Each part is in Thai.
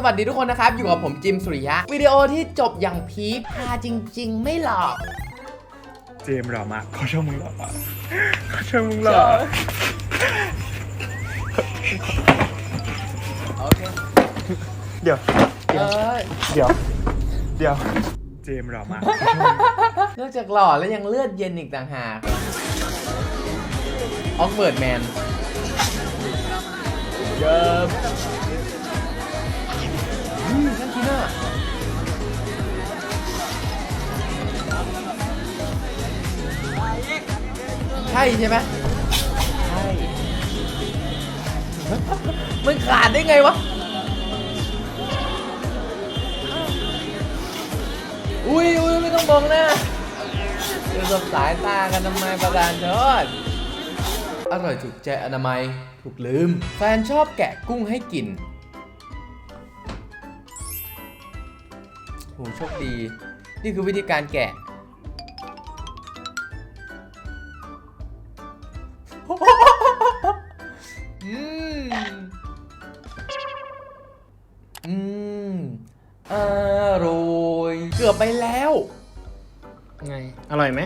สวัสดีทุกคนนะครับ อยู่กับผมจิมสุริยะ วิดีโอที่จบอย่างพีคพาจริง ๆ ไม่หลอกเจมส์หล่อมากเขาชอบมึงหล่อมากเขาชอบมึงหล่อโอเคเดี๋ยว เออเดี๋ยว เดี๋ยว เจมส์หล่อมากนอกจากหล่อแล้วยังเลือดเย็นอีกต่างหากออกเบิร์ดแมนเยิบ ช่ใช่ไหมใช่ มันขาดได้ไงวะ อุ้ยอุ้ยไม่ต้องมองหน้าจะสบสายตากันทำไมประธานโทษอร่อยถูกใจอนามัย ถูกลืม แฟนชอบแกะกุ้งให้กินโหโชคดี นี่คือวิธีการแกะ มอร่อยเกือบไปแล้ว ไง อร่อยไหม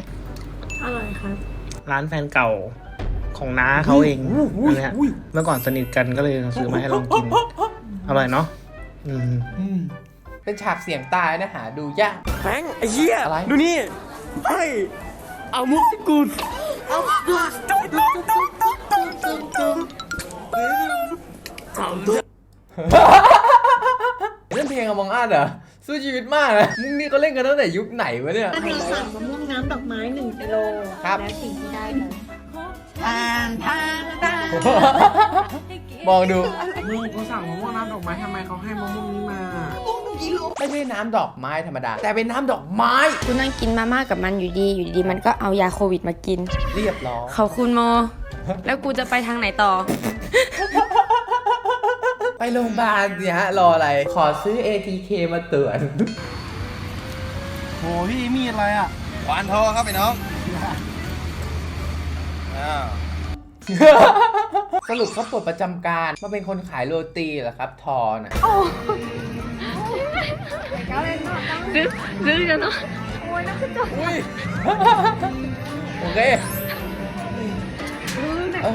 อร่อยครับร้านแฟนเก่าของน้าเขาเองอุ้ยอุ้ยอันเนี้ยอุ้ยเมื่อก่อนสนิทกันก็เลยซื้อมาให้ลองกิน อร่อยเนาะอืมอืมเป็นฉากเสียงตายนะหาดูยากแฟงไอ้เหี้ยอะไร ดูนี่เฮ้ยเอามุกกูเอาดูจุ๊บจุ๊บจุ๊บจุ๊บจุ๊บจุ๊บจุ๊บเล่นเพลง อมองอาร์เหรอสู้ชีวิตมากนะมุกนี้เขาเล่นกันตั้งแต่ยุคไหนวะเนี่ย ถ้าเธอสั่งมะม่วงน้ำดอกไม้หนึ่งกิโลครับ และสิ่งที่ได้เลยมองดูมึงเขาสั่งมะม่วงน้ำดอกไม้ทำไมเขาให้มะม่วงนี้มาไม่ใช่น้ำดอกไม้ธรรมดา แต่เป็นน้ำดอกไม้ กูนั่งกินมาม่ากับมันอยู่ดี อยู่ดีมันก็เอายาโควิดมากิน เรียบร้อยขอบคุณโม แล้วกูจะไปทางไหนต่อ ไปโรงพยาบาลสิฮะรออะไร ขอซื้อ ATK มาตรวจโหพี่มีอะไรอะหวานโทรครับไอ้น้องอ้าวสรุปเขาปลดประจำการมาเป็นคนขายโรตีเหรอครับ ทอน่ะซื้อซื้อจะเนาะอุ้ย โอเคเอ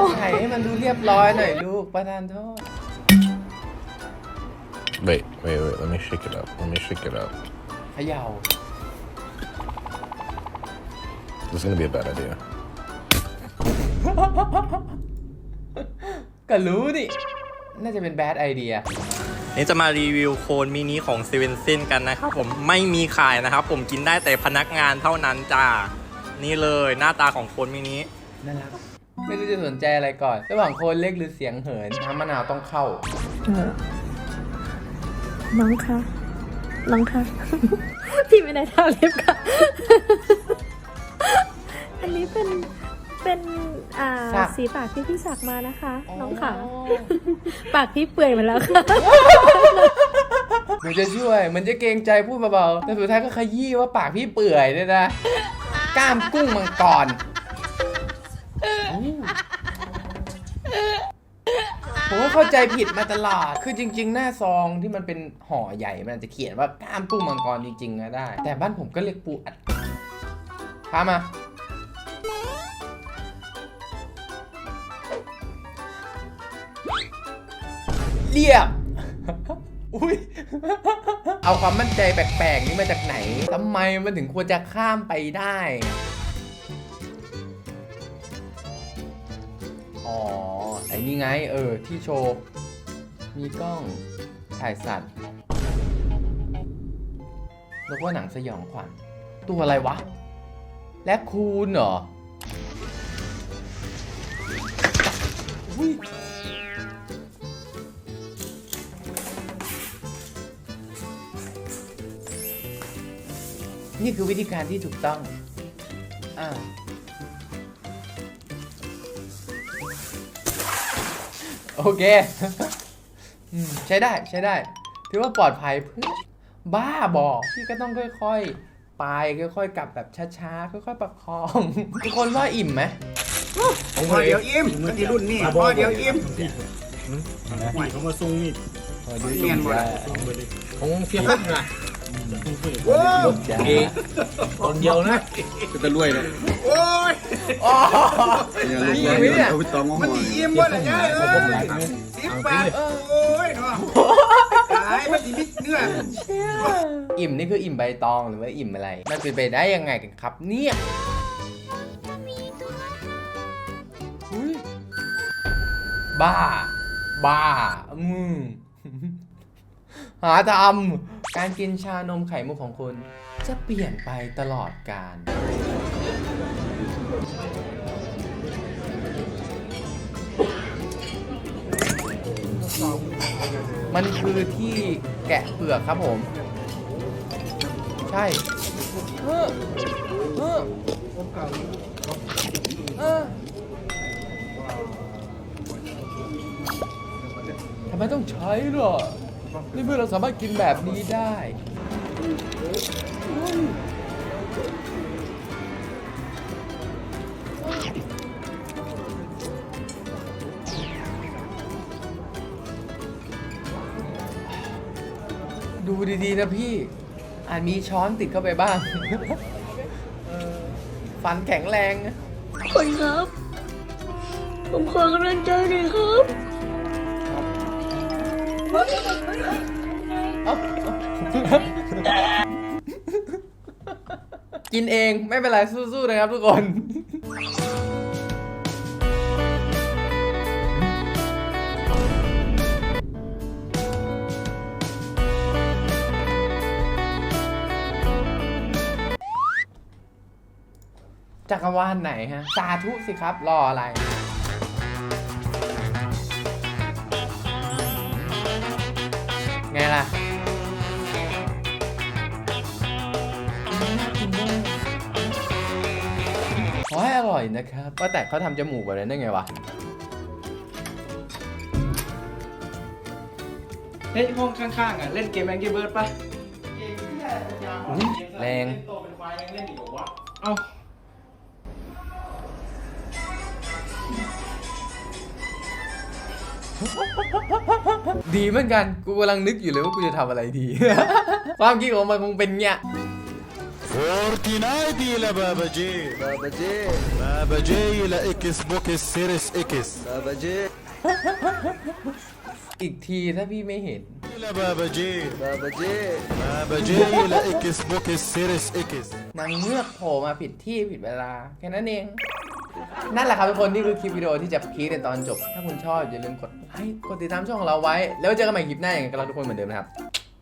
อใส่ให้มันดูเรียบร้อยหน่อยลูกประทานโทษ Wait, wait, wait. Let me shake it up. Let me shake it up. เขย่า This is gonna be a bad idea. ก็รู้ดิ น่าจะเป็นแบดไอเดีย นี่จะมารีวิวโคนมินิของเซเว่นเซนกันนะครับผมไม่มีขายนะครับ ผมกินได้แต่พนักงานเท่านั้นจ้า นี่เลยหน้าตาของโคนมินิ น่ารัก ไม่รู้จะสนใจอะไรก่อน ระหว่างโคนเล็กหรือเสียงเหินน้ำมะนาวต้องเข้า น้องคะน้องคะพี่ไม่ได้ทาเล็บค่ะ อันนี้เป็นเป็นอ่าสัก สีปากที่พี่สักมานะคะ น้องค่ะอ๋อปากพี่เปื่อยมาแล้วค่ะเหมันจะช่วยเหมันจะเกรงใจพูดเบาๆแต่สุดท้ายก็ขยี้ว่าปากพี่เปื่อยเนี่ยนะ กล้ามกุ้งมังกรอู้ ผมก็เข้าใจผิดมาตลอด คือจริง ๆ หน้าซองที่มันเป็นห่อใหญ่มันอาจจะเขียนว่ากล้ามกุ้งมังกรจริงๆก็ได้ แต่บ้านผมก็เรียกปูอัดพามา เรียบ อุ้ย เอาความมั่นใจแปลกๆ นี้มาจากไหน ทำไมมันถึงควรจะข้ามไปได้ อ๋อ ไอ้นี่ไง เออ ที่โชว์ มีกล้อง ถ่ายสัตว์แล้วก็หนังสยองขวัญ ตัวอะไรวะ และคูณเหรอนี่คือวิธีการที่ถูกต้อง อ่า โอเคอืมใช้ได้ใช้ได้ ถือว่าปลอดภัยเพื่อบ้าบอกพี่ก็ต้องค่อยๆ ไปค่อยๆกลับแบบช้าๆ ค่อยๆ ประคอง ทุกคนว่าอิ่มไหมพอเดี๋ยวอิ่มกันที่รุ่นนี่พอเดี๋ยวอิ่มเขามาซุงนี่เอดูจุ่มจ้าของเพียงพุ่งนะจ้าคนเดียวนะจะรวยเลย อ๋อมีไมเนี่ยมันอิ่มบ่ล่ะยายเอ้ยสิบบาทโอ้ยเนาะขายมันสิมีเนื้ออิ่มนี่คืออิ่มใบตองหรือว่าอิ่มอะไร มันเป็นไปได้ยังไงกันครับเนี่ยอุ๊ยบ้า บ้า อืมหาทำการกินชานมไข่มุกของคุณ จะเปลี่ยนไปตลอดกาล มันคือที่แกะเปลือกครับผม ใช่เออเออเออทำไมต้องใช้ล่ะนี่เมื่อเราสามารถกินแบบนี้ได้ ดูดีๆนะพี่อาจมีช้อนติดเข้าไปบ้าง เออฟันแข็งแรงนะคนครับ ผมขอกำลังใจหน่อยครับ เอ้ากินเองไม่เป็นไรสู้ๆนะครับทุกคน จักรวาลไหนฮะ สาธุสิครับ รออะไร ไงล่ะขอให้อร่อยนะครับว่าแต่เขาทำจมูกแบบนั้นได้ไงวะ เฮ้ยห้องข้างๆอะ เล่นเกมแองกี้เบิร์ดปะอุ๊ยแรง เอ้า ดีเหมือนกัน กูกำลังนึกอยู่เลยว่ากูจะทำอะไรดี ความคิดของมันคงเป็นเงี้ย فورتنايت الى بابا جي بابا جي بابا جي الى اكس بوكس سيريس اكس بابا جي อีกทีถ้าพี่ไม่เห็น الى بابا جي بابا جي بابا جي الى اكس بوكس سيريس اكس นางเงือกโผล่มาผิดที่ผิดเวลา แค่นั้นเอง นั่นแหละครับทุกคนนี่คือคลิปวิดีโอที่จะพีคในตอนจบ ถ้าคุณชอบอย่าลืมกดไลค์กดติดตามช่องของเราไว้ แล้วเจอกันใหม่คลิปหน้าอย่างไรก็รักทุกคนเหมือนเดิมนะครับ